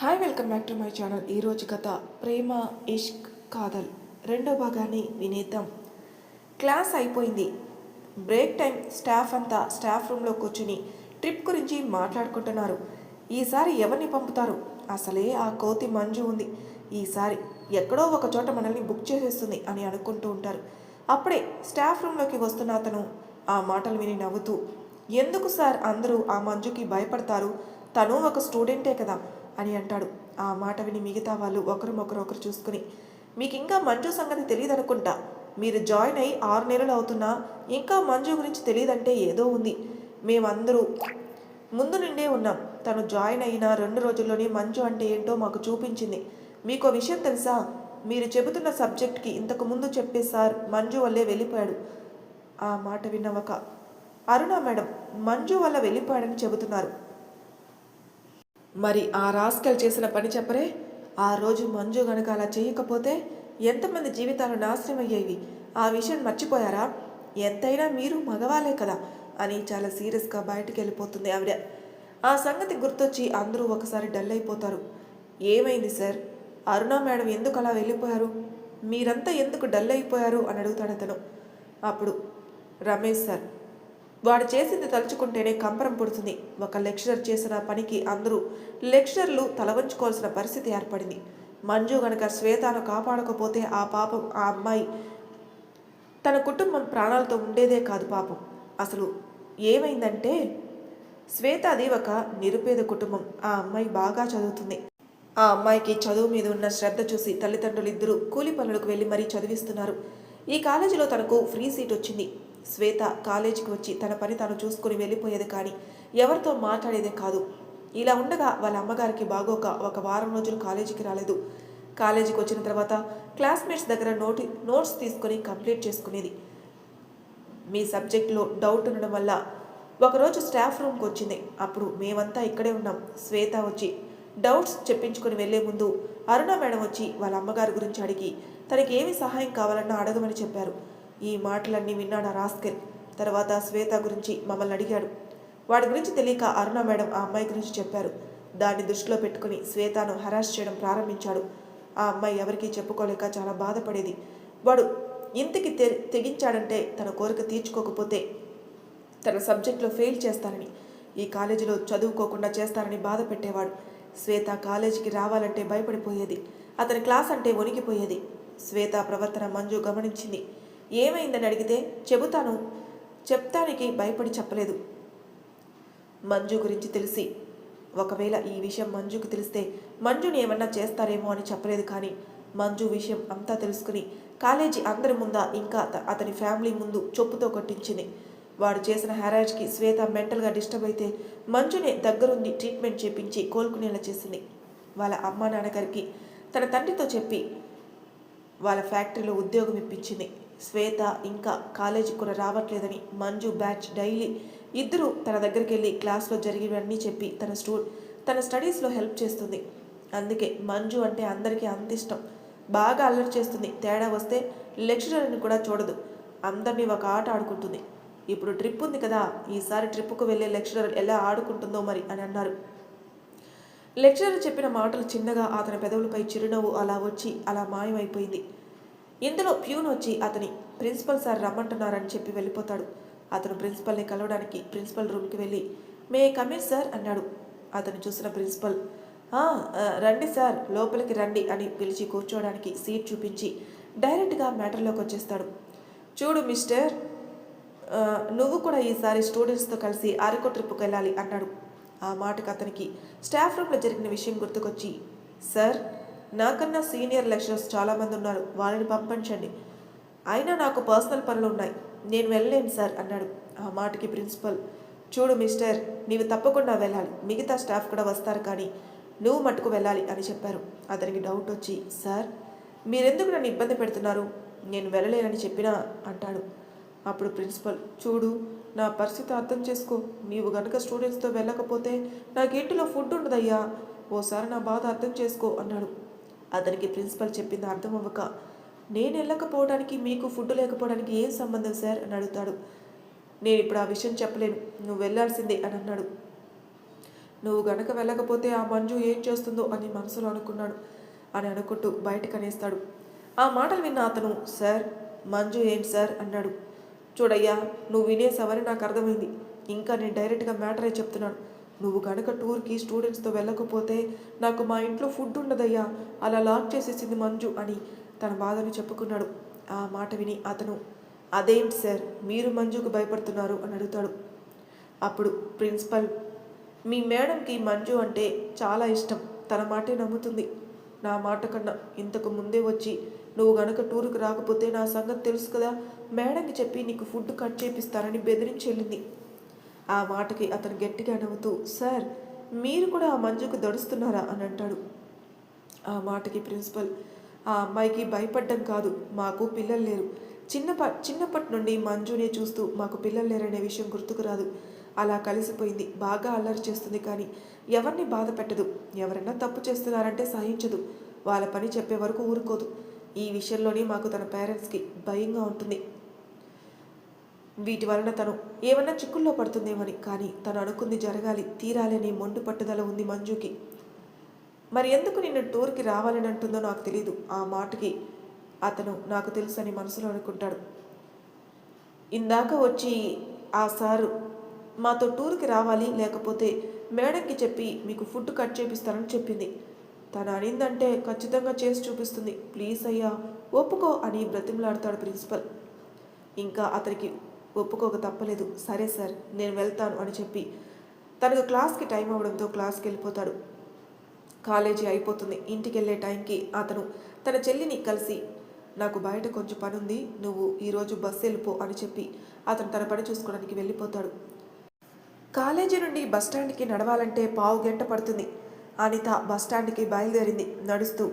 Hi welcome back to my channel ఈరోజు కథ ప్రేమ ఇష్క్ కాదల్ రెండో భాగాన్ని వినేద్దాం. క్లాస్ అయిపోయింది. బ్రేక్ టైం స్టాఫ్ అంతా స్టాఫ్ రూమ్లో కూర్చుని ట్రిప్ గురించి మాట్లాడుకుంటున్నారు. ఈసారి ఎవరిని పంపుతారు? అసలే ఆ కోతి మంజు ఉంది. ఈసారి ఎక్కడో ఒక చోట మనల్ని బుక్ చేసేస్తుంది అని అనుకుంటూ ఉంటారు. అప్పుడే స్టాఫ్ రూమ్లోకి వస్తున్న అతను ఆ మాటలు విని నవ్వుతూ ఎందుకు సార్ అందరూ ఆ మంజుకి భయపడతారు? తను ఒక స్టూడెంటే కదా. అని అంటాడు. ఆ మాట విని మిగతా వాళ్ళు ఒకరు ఒకరు చూసుకుని మీకు ఇంకా మంజు సంగతి తెలియదు అనుకుంటా మీరు జాయిన్ అయ్యి ఆరు నెలలు అవుతున్నా ఇంకా మంజు గురించి తెలియదంటే ఏదో ఉంది. మేమందరూ ముందు నుండే ఉన్నాం. తను జాయిన్ అయిన రెండు రోజుల్లోనే మంజు అంటే ఏంటో మాకు చూపించింది. మీకు విషయం తెలుసా? మీరు చెబుతున్న సబ్జెక్ట్కి ఇంతకు ముందు చెప్పే సార్ మంజు వల్లే వెళ్ళిపోయాడు. ఆ మాట విన్న ఒక అరుణ మేడం మంజు వల్ల వెళ్ళిపోయాడని చెబుతున్నారు. మరి ఆ రాస్కల్ చేసిన పని చెప్పరే? ఆ రోజు మంజు గనక అలా చేయకపోతే ఎంతమంది జీవితాలు నాశనం అయ్యేవి? ఆ విషయం మర్చిపోయారా? ఎంతైనా మీరు మగవాలే కదా అని చాలా సీరియస్గా బయటికి వెళ్ళిపోతుంది ఆవిడ. ఆ సంగతి గుర్తొచ్చి అందరూ ఒకసారి డల్ అయిపోతారు. ఏమైంది సార్? అరుణ మేడం ఎందుకు అలా వెళ్ళిపోయారు? మీరంతా ఎందుకు డల్ అయిపోయారు? అని అడుగుతాడు అతను. అప్పుడు రమేష్ సార్ వాడు చేసింది తలుచుకుంటేనే కంపరం పుడుతుంది ఒక లెక్చరర్ చేసిన పనికి అందరూ లెక్చరర్లు తలవంచుకోవాల్సిన పరిస్థితి ఏర్పడింది. మంజు గనక శ్వేతను కాపాడకపోతే ఆ పాపం ఆ అమ్మాయి తన కుటుంబం ప్రాణాలతో ఉండేదే కాదు పాపం. అసలు ఏమైందంటే శ్వేత అది ఒక నిరుపేద కుటుంబం. ఆ అమ్మాయి బాగా చదువుతుంది. ఆ అమ్మాయికి చదువు మీద ఉన్న శ్రద్ధ చూసి తల్లిదండ్రులు ఇద్దరు కూలి పనులకు వెళ్ళి మరీ చదివిస్తున్నారు. ఈ కాలేజీలో తనకు ఫ్రీ సీట్ వచ్చింది. శ్వేత కాలేజీకి వచ్చి తన పని తాను చూసుకుని వెళ్ళిపోయేది కానీ ఎవరితో మాట్లాడేదే కాదు. ఇలా ఉండగా వాళ్ళ అమ్మగారికి బాగోక ఒక వారం రోజులు కాలేజీకి రాలేదు. కాలేజీకి వచ్చిన తర్వాత క్లాస్మేట్స్ దగ్గర నోటి నోట్స్ తీసుకొని కంప్లీట్ చేసుకునేది. మీ సబ్జెక్ట్లో డౌట్ ఉండడం వల్ల ఒకరోజు స్టాఫ్ రూమ్కి వచ్చింది. అప్పుడు మేమంతా ఇక్కడే ఉన్నాం. శ్వేత వచ్చి డౌట్స్ చెప్పించుకొని వెళ్ళే ముందు అరుణ మేడం వచ్చి వాళ్ళ అమ్మగారి గురించి అడిగి తనకి ఏమి సహాయం కావాలన్నా అడగమని చెప్పారు. ఈ మాటలన్నీ విన్నాడు ఆ రాస్కెల్. తర్వాత శ్వేత గురించి మమ్మల్ని అడిగాడు. వాడి గురించి తెలియక అరుణ మేడం ఆ అమ్మాయి గురించి చెప్పారు. దాన్ని దృష్టిలో పెట్టుకుని శ్వేతను హరాస్ చేయడం ప్రారంభించాడు. ఆ అమ్మాయి ఎవరికీ చెప్పుకోలేక చాలా బాధపడేది. వాడు ఇంతకి తె తెగించాడంటే తన కోరిక తీర్చుకోకపోతే తన సబ్జెక్ట్లో ఫెయిల్ చేస్తానని ఈ కాలేజీలో చదువుకోకుండా చేస్తానని బాధ పెట్టేవాడు శ్వేత కాలేజీకి రావాలంటే భయపడిపోయేది. అతని క్లాస్ అంటే వణికిపోయేది. శ్వేత ప్రవర్తన మంజు గమనించింది. ఏమైందని అడిగితే చెబుతాను. చెప్తానికి భయపడి చెప్పలేదు. మంజు గురించి తెలిసి ఒకవేళ ఈ విషయం మంజుకు తెలిస్తే మంజుని ఏమన్నా చేస్తారేమో అని చెప్పలేదు కానీ మంజు విషయం అంతా తెలుసుకుని కాలేజీ అందరి ముందా ఇంకా అతని ఫ్యామిలీ ముందు చొప్పుతో కొట్టించింది. వాడు చేసిన హ్యారాజ్కి శ్వేత మెంటల్గా డిస్టర్బ్ అయితే మంజుని దగ్గరుండి ట్రీట్మెంట్ చేపించి కోలుకునేలా చేసింది. వాళ్ళ అమ్మ నాన్నగారికి తన తండ్రితో చెప్పి వాళ్ళ ఫ్యాక్టరీలో ఉద్యోగం ఇప్పించింది. శ్వేత ఇంకా కాలేజీకి కూడా రావట్లేదని మంజు బ్యాచ్ డైలీ ఇద్దరు తన దగ్గరికి వెళ్ళి క్లాస్లో జరిగినవన్నీ చెప్పి తన స్టూ తన స్టడీస్లో హెల్ప్ చేస్తుంది. అందుకే మంజు అంటే అందరికీ అంత ఇష్టం. బాగా అల్లరి చేస్తుంది. తేడా వస్తే లెక్చరర్ని కూడా చూడదు. అందరినీ ఒక ఆట ఆడుకుంటుంది. ఇప్పుడు ట్రిప్ ఉంది కదా ఈసారి ట్రిప్పుకు వెళ్ళే లెక్చరర్ ఎలా ఆడుకుంటుందో మరి అని అన్నారు. లెక్చరర్ చెప్పిన మాటలు చిన్నగా అతని పెదవులపై చిరునవ్వు అలా వచ్చి అలా మాయమైపోయింది. ఇందులో ప్యూన్ వచ్చి అతని ప్రిన్సిపల్ సార్ రమ్మంటున్నారని చెప్పి వెళ్ళిపోతాడు. అతను ప్రిన్సిపల్ని కలవడానికి ప్రిన్సిపల్ రూమ్కి వెళ్ళి మే కమిన్ సార్ అన్నాడు. అతను చూసిన ప్రిన్సిపల్ రండి సార్ లోపలికి రండి అని పిలిచి కూర్చోవడానికి సీట్ చూపించి డైరెక్ట్గా మ్యాటర్లోకి వచ్చేస్తాడు. చూడు మిస్టర్ నువ్వు కూడా ఈసారి స్టూడెంట్స్తో కలిసి అరకు ట్రిప్కి వెళ్ళాలి అన్నాడు. ఆ మాటకు అతనికి స్టాఫ్ రూమ్లో జరిగిన విషయం గుర్తుకొచ్చి సార్ నాకన్నా సీనియర్ లెక్చరర్స్ చాలామంది ఉన్నారు. వాళ్ళని పంపించండి. అయినా నాకు పర్సనల్ పనులు ఉన్నాయి. నేను వెళ్ళలేను సార్ అన్నాడు. ఆ మాటకి ప్రిన్సిపల్ చూడు మిస్టర్ నీవు తప్పకుండా వెళ్ళాలి. మిగతా స్టాఫ్ కూడా వస్తారు కానీ నువ్వు మట్టుకు వెళ్ళాలి అని చెప్పారు. అతనికి డౌట్ వచ్చి సార్ మీరెందుకు నన్ను ఇబ్బంది పెడుతున్నారు? నేను వెళ్ళలేనని చెప్పినా అంటాడు. అప్పుడు ప్రిన్సిపల్ చూడు నా పరిస్థితి అర్థం చేసుకో. నీవు గనుక స్టూడెంట్స్తో వెళ్ళకపోతే నాకు ఇంటిలో ఫుడ్ ఉండదయ్యా? ఓసారి నా బాధ అర్థం చేసుకో అన్నాడు. అతనికి ప్రిన్సిపల్ చెప్పింది అర్థం అవ్వక నేను వెళ్ళకపోవడానికి మీకు ఫుడ్ లేకపోవడానికి ఏం సంబంధం సార్? అని అడుగుతాడు. నేను ఇప్పుడు ఆ విషయం చెప్పలేను నువ్వు వెళ్ళాల్సిందే అని అన్నాడు. నువ్వు గనక వెళ్ళకపోతే ఆ మంజు ఏం చేస్తుందో అని మనసులో అనుకున్నాడు అని అనుకుంటూ బయటకు అనేస్తాడు. ఆ మాటలు విన్న అతను సార్ మంజు ఏం సార్? అన్నాడు. చూడయ్యా నువ్వు వినేసావని నాకు అర్థమైంది. ఇంకా నేను డైరెక్ట్గా మ్యాటరే చెప్తున్నాను. నువ్వు కనుక టూర్కి స్టూడెంట్స్తో వెళ్ళకపోతే నాకు మా ఇంట్లో ఫుడ్ ఉండదయ్యా. అలా లాక్ చేసేసింది మంజు అని తన బాధను చెప్పుకున్నాడు. ఆ మాట విని అతను అదేంటి సార్? మీరు మంజుకు భయపడుతున్నారు అని అడుగుతాడు. అప్పుడు ప్రిన్సిపల్ మీ మేడంకి మంజు అంటే చాలా ఇష్టం. తన మాటే నమ్ముతుంది. నా మాట కన్నా ఇంతకు ముందే వచ్చి నువ్వు గనక టూర్కి రాకపోతే నా సంగతి తెలుసు కదా. మేడంకి చెప్పి నీకు ఫుడ్ కట్ చేపిస్తానని బెదిరించి వెళ్ళింది. ఆ మాటకి అతను గట్టిగా నవ్వుతూ సార్ మీరు కూడా ఆ మంజుకు దడుస్తున్నారా? అని అంటాడు. ఆ మాటకి ప్రిన్సిపల్ ఆ అమ్మాయికి భయపడ్డం కాదు మాకు పిల్లలు లేరు. చిన్నప చిన్నప్పటి నుండి మంజునే చూస్తూ మాకు పిల్లలు లేరనే విషయం గుర్తుకు రాదు. అలా కలిసిపోయింది. బాగా అల్లరి చేస్తుంది కానీ ఎవరిని బాధ పెట్టదు. ఎవరైనా తప్పు చేస్తున్నారంటే సహించదు. వాళ్ళ పని చెప్పే వరకు ఊరుకోదు. ఈ విషయంలోనే మాకు తన పేరెంట్స్కి భయంగా ఉంటుంది. వీటి వలన తను ఏమన్నా చిక్కుల్లో పడుతుందేమని కానీ తను అనుకుంది జరగాలి తీరాలని మొండు పట్టుదల ఉంది మంజుకి. మరి ఎందుకు నిన్ను టూర్కి రావాలని అంటుందో నాకు తెలియదు ఆ మాటకి అతను నాకు తెలుసు అని మనసులో అనుకుంటాడు. ఇందాక వచ్చి ఆ సారు మాతో టూర్కి రావాలి లేకపోతే మేడంకి చెప్పి మీకు ఫుడ్ కట్ చేపిస్తానని చెప్పింది. తను అనిందంటే ఖచ్చితంగా చేసి చూపిస్తుంది. ప్లీజ్ అయ్యా ఒప్పుకో అని బ్రతిమలాడతాడు ప్రిన్సిపల్. ఇంకా అతనికి ఒప్పుకోక తప్పలేదు. సరే సార్ నేను వెళ్తాను అని చెప్పి. తనకు క్లాస్కి టైం అవడంతో క్లాస్కి వెళ్ళిపోతాడు. కాలేజీ అయిపోతుంది. ఇంటికి వెళ్ళే టైంకి అతను తన చెల్లిని కలిసి నాకు బయట కొంచెం పని ఉంది నువ్వు ఈరోజు బస్సు వెళ్ళిపో అని చెప్పి అతను తన పని చూసుకోవడానికి వెళ్ళిపోతాడు. కాలేజీ నుండి బస్టాండ్కి నడవాలంటే పావు గంట పడుతుంది. అనిత బస్టాండ్కి బయలుదేరింది. నడుస్తూ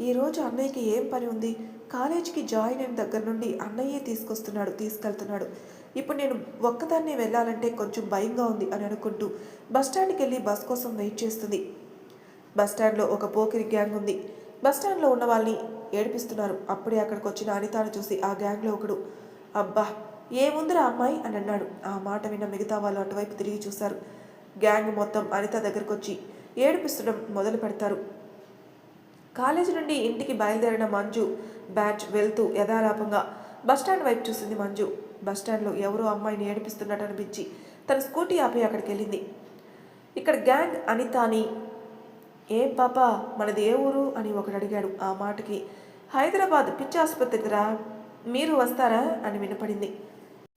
ఈరోజు అన్నయ్యకి ఏం పని ఉంది? కాలేజీకి జాయిన్ అయిన దగ్గర నుండి అన్నయ్యే తీసుకొస్తున్నాడు తీసుకెళ్తున్నాడు. ఇప్పుడు నేను ఒక్కదాన్నే వెళ్ళాలంటే కొంచెం భయంగా ఉంది అని అనుకుంటూ బస్టాండ్కి వెళ్ళి బస్ కోసం వెయిట్ చేస్తుంది. బస్టాండ్లో ఒక పోకిరి గ్యాంగ్ ఉంది. బస్టాండ్లో ఉన్న వాళ్ళని ఏడిపిస్తున్నారు. అప్పుడే అక్కడికి వచ్చిన అనితాను చూసి ఆ గ్యాంగ్లో ఒకడు అబ్బా ఏముందిరా అమ్మాయి? అని అన్నాడు. ఆ మాట విన్న మిగతా వాళ్ళు అటువైపు తిరిగి చూశారు. గ్యాంగ్ మొత్తం అనిత దగ్గరకు వచ్చి ఏడిపిస్తడం మొదలు పెడతారు. కాలేజీ నుండి ఇంటికి బయలుదేరిన మంజు బ్యాచ్ వెళ్తూ యథాలాపంగా బస్టాండ్ వైపు చూసింది మంజు. బస్టాండ్లో ఎవరో అమ్మాయిని ఏడిపిస్తున్నట్టు అనిపించి తన స్కూటీ ఆపి అక్కడికి వెళ్ళింది ఇక్కడ గ్యాంగ్ అనిత అని ఏం పాప మనది ఏ ఊరు? అని ఒకడు అడిగాడు. ఆ మాటకి హైదరాబాద్ పిచ్చి ఆసుపత్రిరా మీరు వస్తారా? అని వినపడింది.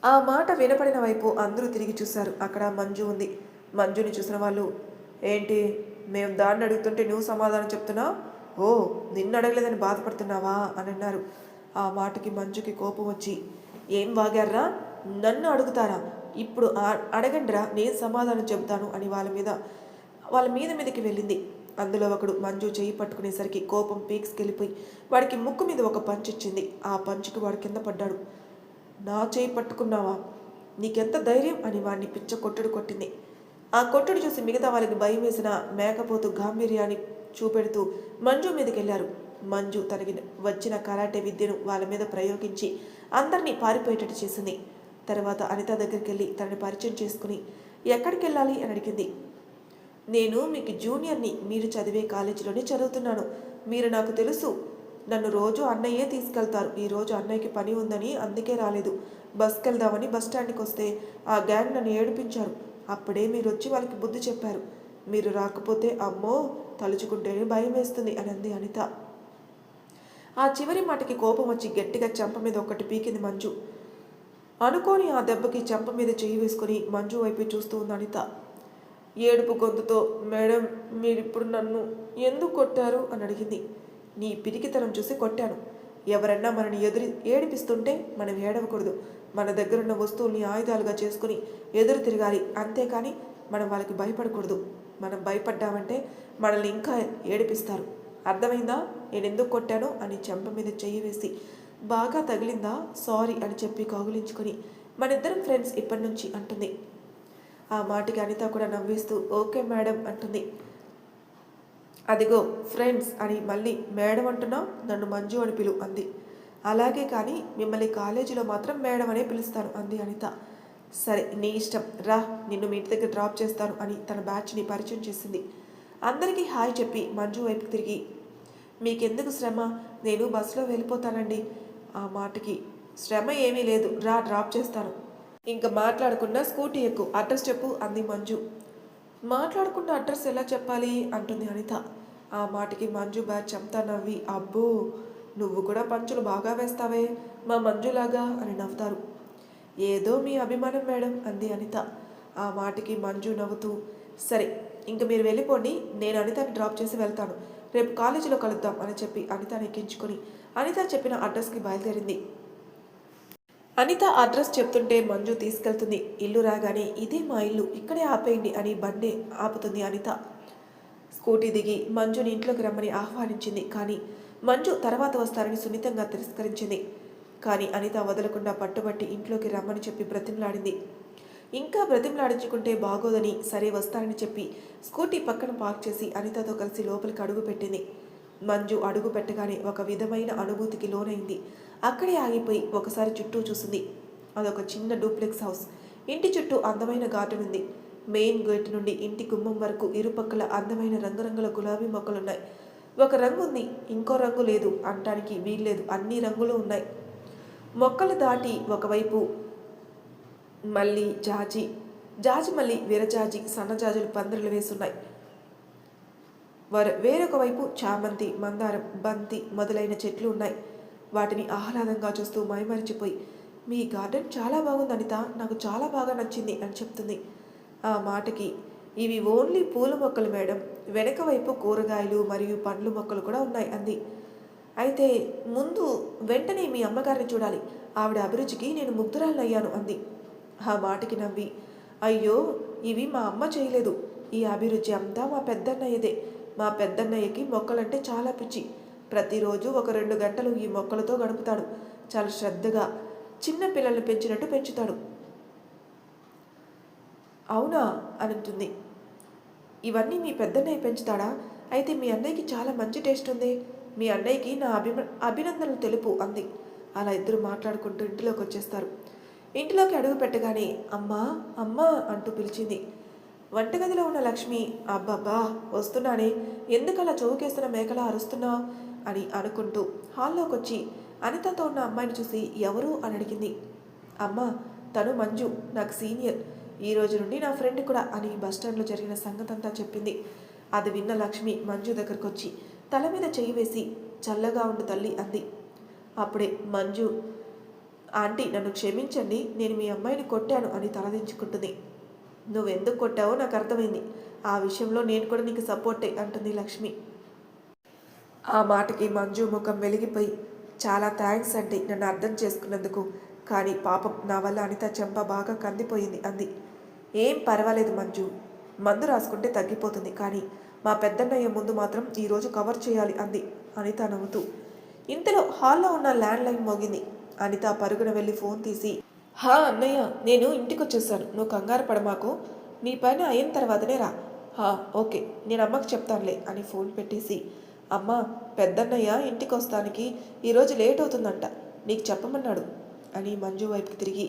ఆ మాట వినపడిన వైపు అందరూ తిరిగి చూశారు. అక్కడ మంజు ఉంది. మంజుని చూసిన వాళ్ళు ఏంటి మేము దాన్ని అడుగుతుంటే నువ్వు సమాధానం చెప్తున్నావు? ఓ నిన్ను అడగలేదని బాధపడుతున్నావా? అని అన్నారు. ఆ మాటకి మంజుకి కోపం వచ్చి ఏం వాగారా నన్ను అడుగుతారా? ఇప్పుడు అడగండిరా నేను సమాధానం చెబుతాను అని వాళ్ళ మీద వాళ్ళ మీద మీదకి వెళ్ళింది. అందులో ఒకడు మంజు చేయి పట్టుకునేసరికి కోపం పీక్స్కెళ్ళిపోయి వాడికి ముక్కు మీద ఒక పంచ్ ఇచ్చింది. ఆ పంచుకి వాడు కింద పడ్డాడు. నా చేయి పట్టుకున్నావా? నీకెంత ధైర్యం? అని వాడిని పిచ్చ కొట్టుడు కొట్టింది. ఆ కొట్టుడు చూసి మిగతా వాళ్ళకి భయం వేసిన మేకపోతు గాంభీర్యాన్ని చూపెడుతూ మంజు మీదకి వెళ్ళారు మంజు తనకి వచ్చిన కరాటే విద్యను వాళ్ళ మీద ప్రయోగించి అందరినీ పారిపోయేటట్టు చేసింది. తర్వాత అనిత దగ్గరికి వెళ్ళి తనని పరిచయం చేసుకుని ఎక్కడికి వెళ్ళాలి అని అడిగింది. నేను మీకు జూనియర్ని మీరు చదివే కాలేజీలోనే చదువుతున్నాను. మీరు నాకు తెలుసు నన్ను రోజు అన్నయ్యే తీసుకెళ్తారు. ఈరోజు అన్నయ్యకి పని ఉందని అందుకే రాలేదు. బస్కి వెళ్దామని బస్ స్టాండ్కి వస్తే ఆ గ్యాంగ్ నన్ను ఏడిపించారు. అప్పుడే మీరు వచ్చి వాళ్ళకి బుద్ధి చెప్పారు. మీరు రాకపోతే అమ్మో తలుచుకుంటేనే భయం వేస్తుంది అని అంది అనిత. ఆ చివరి మాటకి కోపం వచ్చి గట్టిగా చెంప మీద ఒకటి పీకింది మంజు. అనుకోని ఆ దెబ్బకి చెంప మీద చేయి వేసుకుని మంజు వైపు చూస్తూ ఉంది అనిత. ఏడుపు గొంతుతో మేడం మీరిప్పుడు నన్ను ఎందుకు కొట్టారు? అని అడిగింది. నీ పిరికితనం చూసి కొట్టాను. ఎవరన్నా మనని ఎదురు ఏడిపిస్తుంటే మనం ఏడవకూడదు. మన దగ్గరున్న వస్తువుల్ని ఆయుధాలుగా చేసుకుని ఎదురు తిరగాలి. అంతేకాని మనం వాళ్ళకి భయపడకూడదు. మనం భయపడ్డామంటే మనల్ని ఇంకా ఏడిపిస్తారు. అర్థమైందా? నేను ఎందుకు కొట్టానో అని చెంప మీద చెయ్యి వేసి బాగా తగిలిందా? సారీ అని చెప్పి కౌగిలించుకొని మనిద్దరం ఫ్రెండ్స్ ఇప్పటి నుంచి అంటుంది. ఆ మాటకి అనిత కూడా నవ్విస్తూ ఓకే మేడం అంటుంది. అదిగో ఫ్రెండ్స్ అని మళ్ళీ మేడం అంటున్నావు నన్ను మంజు అని పిలు అంది. అలాగే కానీ మిమ్మల్ని కాలేజీలో మాత్రం మేడం అనే పిలుస్తాను అంది అనిత. సరే నీ ఇష్టం. రా నిన్ను మీ ఇంటి దగ్గర డ్రాప్ చేస్తాను అని తన బ్యాచ్ని పరిచయం చేసింది. అందరికీ హాయ్ చెప్పి మంజు వైపు తిరిగి మీకెందుకు శ్రమ? నేను బస్సులో వెళ్ళిపోతానండి. ఆ మాటకి శ్రమ ఏమీ లేదు రా డ్రాప్ చేస్తాను. ఇంకా మాట్లాడకుండా స్కూటీ ఎక్కు అడ్రస్ చెప్పు అంది మంజు. మాట్లాడుకున్న అడ్రస్ ఎలా చెప్పాలి? అంటుంది అనిత. ఆ మాటకి మంజు బ్యాచ్ చెప్తా నవ్వి అబ్బో నువ్వు కూడా పంచులు బాగా వేస్తావే మా మంజులాగా అని నవ్వుతారు. ఏదో మీ అభిమానం మేడం అంది అనిత. ఆ మాటకి మంజు నవ్వుతూ సరే ఇంక మీరు వెళ్ళిపోండి నేను అనితని డ్రాప్ చేసి వెళ్తాను. రేపు కాలేజీలో కలుద్దాం అని చెప్పి అనితని ఎక్కించుకొని అనిత చెప్పిన అడ్రస్కి బయలుదేరింది. అనిత అడ్రస్ చెప్తుంటే మంజు తీసుకెళ్తుంది. ఇల్లు రాగానే ఇదే మా ఇల్లు ఇక్కడే ఆపేయండి అని బండి ఆపుతుంది అనిత. స్కూటీ దిగి మంజుని ఇంట్లోకి రమ్మని ఆహ్వానించింది. కానీ మంజు తర్వాత వస్తారని సున్నితంగా తిరస్కరించింది. కానీ అనిత వదలకుండా పట్టుబట్టి ఇంట్లోకి రమ్మని చెప్పి బ్రతిమలాడింది. ఇంకా బ్రతిమలాడించుకుంటే బాగోదని సరే వస్తానని చెప్పి స్కూటీ పక్కన పార్క్ చేసి అనితతో కలిసి లోపలికి అడుగు పెట్టింది. మంజు అడుగు పెట్టగానే ఒక విధమైన అనుభూతికి లోనైంది. అక్కడే ఆగిపోయి ఒకసారి చుట్టూ చూసింది. అదొక చిన్న డూప్లెక్స్ హౌస్. ఇంటి చుట్టూ అందమైన గార్డెన్ ఉంది. మెయిన్ గేట్ నుండి ఇంటి గుమ్మం వరకు ఇరుపక్కల అందమైన రంగురంగుల గులాబీ మొక్కలున్నాయి. ఒక రంగు ఉంది ఇంకో రంగు లేదు. అనటానికి వీల్లేదు. అన్ని రంగులు ఉన్నాయి. మొక్కలు దాటి ఒకవైపు మళ్ళీ జాజి. జాజి మల్లి విరజాజి సన్నజాజులు పందిరులు వేస్తున్నాయి. వర వేరొక వైపు చామంతి మందారం బంతి మొదలైన చెట్లు ఉన్నాయి. వాటిని ఆహ్లాదంగా చూస్తూ మైమరిచిపోయి మీ గార్డెన్ చాలా బాగుంది అనిత నాకు చాలా బాగా నచ్చింది అని చెప్తుంది. ఆ మాటకి ఇవి ఓన్లీ పూల మొక్కలు మేడం. వెనక వైపు కూరగాయలు మరియు పండ్ల మొక్కలు కూడా ఉన్నాయి అంది. అయితే ముందు వెంటనే మీ అమ్మగారిని చూడాలి. ఆవిడ అభిరుచికి నేను ముగ్ధురాలయ్యాను అంది. ఆ మాటకి నవ్వి అయ్యో ఇవి మా అమ్మ చేయలేదు. ఈ అభిరుచి అంతా మా పెద్దన్నయ్యదే. మా పెద్దన్నయ్యకి మొక్కలంటే చాలా పిచ్చి. ప్రతిరోజు ఒక రెండు గంటలు ఈ మొక్కలతో గడుపుతాడు. చాలా శ్రద్ధగా చిన్న పిల్లల్ని పెంచినట్టు పెంచుతాడు. అవునా? అని అంటుంది ఇవన్నీ మీ పెద్దన్నయ్య పెంచుతాడా? అయితే మీ అన్నయ్యకి చాలా మంచి టేస్ట్ ఉంది. మీ అన్నయ్యకి నా అభిమ అభినందనలు తెలుపు అంది. అలా ఇద్దరు మాట్లాడుకుంటూ ఇంటిలోకి వచ్చేస్తారు. ఇంటిలోకి అడుగు పెట్టగానే అమ్మా అమ్మా అంటూ పిలిచింది. వంటగదిలో ఉన్న లక్ష్మి అబ్బబ్బా వస్తున్నానే ఎందుకలా చౌకేస్తున్న మేకలా అరుస్తున్నా? అని అనుకుంటూ హాల్లోకి వచ్చి అనితతో ఉన్న అమ్మాయిని చూసి ఎవరు అని అడిగింది. అమ్మ తను మంజు నాకు సీనియర్. ఈ రోజు నుండి నా ఫ్రెండ్ కూడా అని బస్టాండ్లో జరిగిన సంగతంతా చెప్పింది. అది విన్న లక్ష్మి మంజు దగ్గరకు వచ్చి తల మీద చేయి వేసి చల్లగా ఉండు తల్లి అంది. అప్పుడే మంజు ఆంటీ నన్ను క్షమించండి నేను మీ అమ్మాయిని కొట్టాను అని తలదించుకుంటుంది. నువ్వెందుకు కొట్టావో నాకు అర్థమైంది. ఆ విషయంలో నేను కూడా నీకు సపోర్టే అంటుంది లక్ష్మి. ఆ మాటకి మంజు ముఖం వెలిగిపోయి చాలా థ్యాంక్స్ అండి నన్ను అర్థం చేసుకున్నందుకు. కానీ పాపం నా వల్ల అనిత చెంప బాగా కందిపోయింది అంది. ఏం పర్వాలేదు మంజు. మందు రాసుకుంటే తగ్గిపోతుంది కానీ మా పెద్దన్నయ్య ముందు మాత్రం ఈరోజు కవర్ చేయాలి అంది అనిత నవ్వుతూ. ఇంతలో హాల్లో ఉన్న ల్యాండ్ లైన్ మోగింది. అనిత పరుగున వెళ్ళి ఫోన్ తీసి హా అన్నయ్య నేను ఇంటికి వచ్చేసాను నువ్వు కంగారు పడమాకు. నీ పైన అయిన తర్వాతనే రా. హా ఓకే నేను అమ్మకి చెప్తానులే అని ఫోన్ పెట్టేసి అమ్మ పెద్దన్నయ్య ఇంటికి వస్తానికి ఈరోజు లేట్ అవుతుందంట నీకు చెప్పమన్నాడు అని మంజు వైపుకి తిరిగి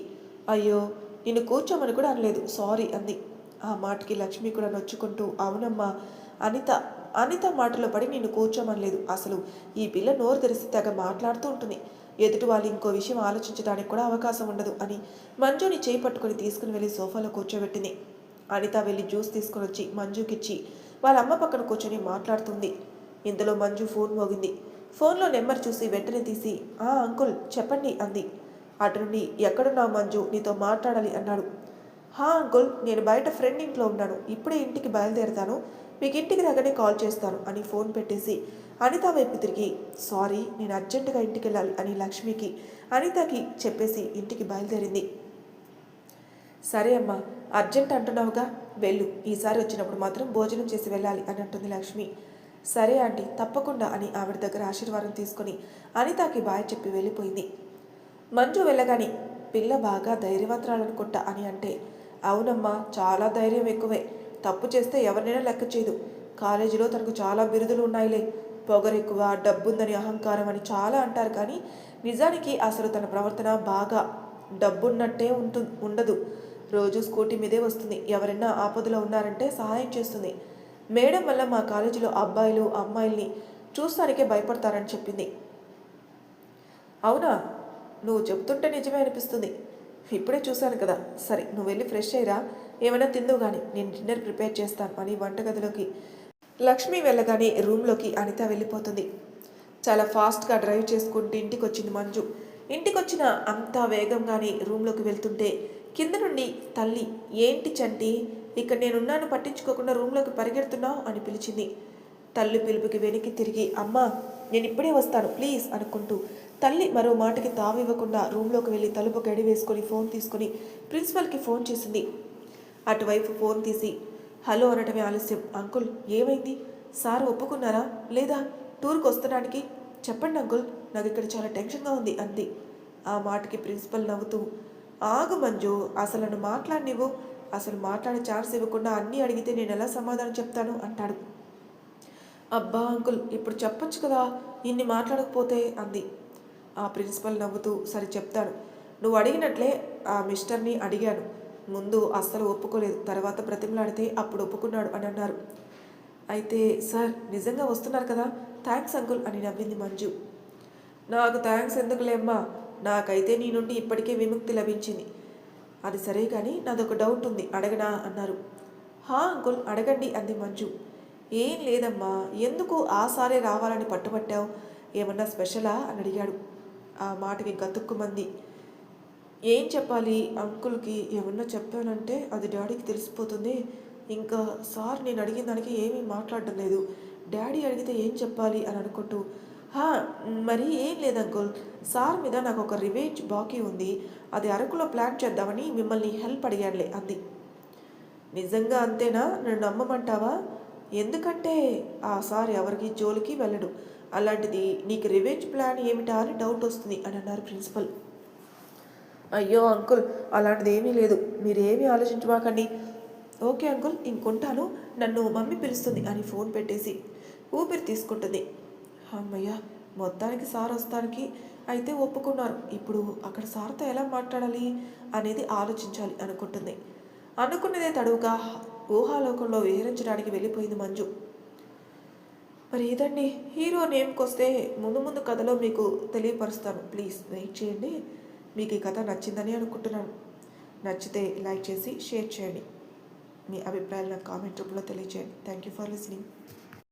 అయ్యో నిన్ను కూర్చోమని కూడా అనలేదు సారీ అంది. ఆ మాటకి లక్ష్మి కూడా నొచ్చుకుంటూ అవునమ్మా అనిత అనిత మాటలో పడి నిన్ను కూర్చోమనలేదు అసలు ఈ పిల్ల నోరు తెరిసి తెగ మాట్లాడుతూ ఉంటుంది. ఎదుటి వాళ్ళు ఇంకో విషయం ఆలోచించడానికి కూడా అవకాశం ఉండదు అని మంజుని చేయి పట్టుకొని తీసుకుని వెళ్ళి సోఫాలో కూర్చోబెట్టింది. అనిత వెళ్ళి జ్యూస్ తీసుకొని వచ్చి మంజుకిచ్చి వాళ్ళ అమ్మ పక్కన కూర్చొని మాట్లాడుతుంది. ఇందులో మంజు ఫోన్ మోగింది. ఫోన్లో నెంబర్ చూసి వెంటనే తీసి ఆ అంకుల్ చెప్పండి అంది. అటు నుండి ఎక్కడున్నావు మంజు? నీతో మాట్లాడాలి అన్నాడు. హా అంకుల్ నేను బయట ఫ్రెండ్ ఇంట్లో ఉన్నాను. ఇప్పుడే ఇంటికి బయలుదేరుతాను. మీకు ఇంటికి రాగానే కాల్ చేస్తాను అని ఫోన్ పెట్టేసి అనిత వైపు తిరిగి సారీ నేను అర్జెంటుగా ఇంటికి వెళ్ళాలి అని లక్ష్మికి అనితకి చెప్పేసి ఇంటికి బయలుదేరింది. సరే అమ్మా అర్జెంట్ అంటున్నావుగా వెళ్ళు. ఈసారి వచ్చినప్పుడు మాత్రం భోజనం చేసి వెళ్ళాలి అని అంటుంది లక్ష్మి. సరే ఆంటీ తప్పకుండా అని ఆవిడ దగ్గర ఆశీర్వాదం తీసుకొని అనితకి బాయ్ చెప్పి వెళ్ళిపోయింది. మంజు వెళ్ళగానే పిల్ల బాగా ధైర్యవంతురాలనుకుంటా అని అంటే అవునమ్మా చాలా ధైర్యం ఎక్కువే. తప్పు చేస్తే ఎవరినైనా లెక్క చేయదు. కాలేజీలో తనకు చాలా బిరుదులు ఉన్నాయిలే. పొగరెక్కువ డబ్బుందని అహంకారం అని చాలా అంటారు కానీ నిజానికి అసలు తన ప్రవర్తన బాగా డబ్బున్నట్టే ఉంటు ఉండదు. రోజు స్కూటీ మీదే వస్తుంది. ఎవరైనా ఆపదలో ఉన్నారంటే సహాయం చేస్తుంది. మేడం వల్ల మా కాలేజీలో అబ్బాయిలు అమ్మాయిల్ని చూస్తానికే భయపడతారని చెప్పింది. అవునా? నువ్వు చెప్తుంటే నిజమే అనిపిస్తుంది. ఇప్పుడే చూశాను కదా. సరే నువ్వు వెళ్ళి ఫ్రెష్ అయ్యిరా. ఏమైనా తిందువు కానీ నేను డిన్నర్ ప్రిపేర్ చేస్తాను అని వంటగదిలోకి లక్ష్మి వెళ్ళగానే రూమ్లోకి అనిత వెళ్ళిపోతుంది. చాలా ఫాస్ట్గా డ్రైవ్ చేసుకుంటూ ఇంటికి వచ్చింది మంజు. ఇంటికి వచ్చిన వేగంగానే రూమ్లోకి వెళ్తుంటే కింద నుండి తల్లి ఏంటి చంటి? ఇక్కడ నేనున్నాను పట్టించుకోకుండా రూమ్లోకి పరిగెడుతున్నావు? అని పిలిచింది. తల్లి పిలుపుకి వెనక్కి తిరిగి అమ్మా నేను ఇప్పుడే వస్తాను ప్లీజ్ అనుకుంటూ తల్లి మరో మాటకి తావివ్వకుండా రూమ్లోకి వెళ్ళి తలుపు గడి వేసుకొని ఫోన్ తీసుకొని ప్రిన్సిపల్కి ఫోన్ చేసింది. అటువైపు ఫోన్ తీసి హలో అనటమే ఆలస్యం. అంకుల్ ఏమైంది? సార్ ఒప్పుకున్నారా? లేదా? టూర్కి వస్తున్నానికి చెప్పండి అంకుల్. నాకు ఇక్కడ చాలా టెన్షన్గా ఉంది అంది ఆ మాటకి ప్రిన్సిపల్ నవ్వుతూ ఆగు మంజు అసలు నన్ను మాట్లాడినివ్వు. అసలు మాట్లాడే ఛాన్స్ ఇవ్వకుండా అన్నీ అడిగితే నేను ఎలా సమాధానం చెప్తాను? అంటాడు. అబ్బా అంకుల్ ఇప్పుడు చెప్పొచ్చు కదా ఇన్ని మాట్లాడకపోతే అంది. ఆ ప్రిన్సిపల్ నవ్వుతూ సరే చెప్తాను. నువ్వు అడిగినట్లే ఆ మిస్టర్ని అడిగాను. ముందు అస్సలు ఒప్పుకోలేదు. తర్వాత బ్రతిమలాడితే అప్పుడు ఒప్పుకున్నాడు అని అన్నారు. అయితే సార్ నిజంగా వస్తున్నారు కదా? థ్యాంక్స్ అంకుల్ అని నవ్వింది మంజు. నాకు థ్యాంక్స్ ఎందుకులేమ్మా నాకైతే నీ నుండి ఇప్పటికే విముక్తి లభించింది. అది సరే కానీ నాదొక డౌట్ ఉంది. అడగనా? అన్నారు. హా అంకుల్ అడగండి అంది మంజు. ఏం లేదమ్మా. ఎందుకు ఆ సారే రావాలని పట్టుబట్టావు? ఏమన్నా స్పెషలా? అని అడిగాడు. ఆ మాటకి గతుక్కుమంది. ఏం చెప్పాలి? అంకుల్కి ఏమన్నా చెప్పానంటే అది డాడీకి తెలిసిపోతుంది. ఇంకా సార్ నేను అడిగిన దానికి ఏమీ మాట్లాడడం లేదు. డాడీ అడిగితే ఏం చెప్పాలి? అని అనుకుంటూ హా మరి ఏం లేదు అంకుల్. సార్ మీద నాకు ఒక రివేజ్ బాకీ ఉంది. అది అరకులో ప్లాన్ చేద్దామని మిమ్మల్ని హెల్ప్ అడిగానులే అంది. నిజంగా అంతేనా? నన్ను నమ్మమంటావా? ఎందుకంటే ఆ సార్ ఎవరికి జోలికి వెళ్ళడు. అలాంటిది నీకు రివెంజ్ ప్లాన్ ఏమిటా అని డౌట్ వస్తుంది అని అన్నారు ప్రిన్సిపల్. అయ్యో అంకుల్ అలాంటిది ఏమీ లేదు. మీరేమీ ఆలోచించమాకండి. Okay uncle ఇంకొంటాను. నన్ను మమ్మీ పిలుస్తుంది అని ఫోన్ పెట్టేసి ఊపిరి తీసుకుంటుంది. అమ్మయ్య మొత్తానికి సార్ వస్తానికి అయితే ఒప్పుకున్నారు. ఇప్పుడు అక్కడ సార్తో ఎలా మాట్లాడాలి అనేది ఆలోచించాలి అనుకుంటుంది. అనుకున్నదే తడువుగా ఊహాలోకంలో విహరించడానికి వెళ్ళిపోయింది మంజు. మరి ఇదండి హీరో నేమ్కి వస్తే ముందు ముందు కథలో మీకు తెలియపరుస్తాను. ప్లీజ్ వెయిట్ చేయండి. మీకు ఈ కథ నచ్చిందని అనుకుంటున్నాను. నచ్చితే లైక్ చేసి షేర్ చేయండి. మీ అభిప్రాయాలు నాకు కామెంట్ రూపంలో తెలియజేయండి థ్యాంక్ యూ ఫర్ లిసనింగ్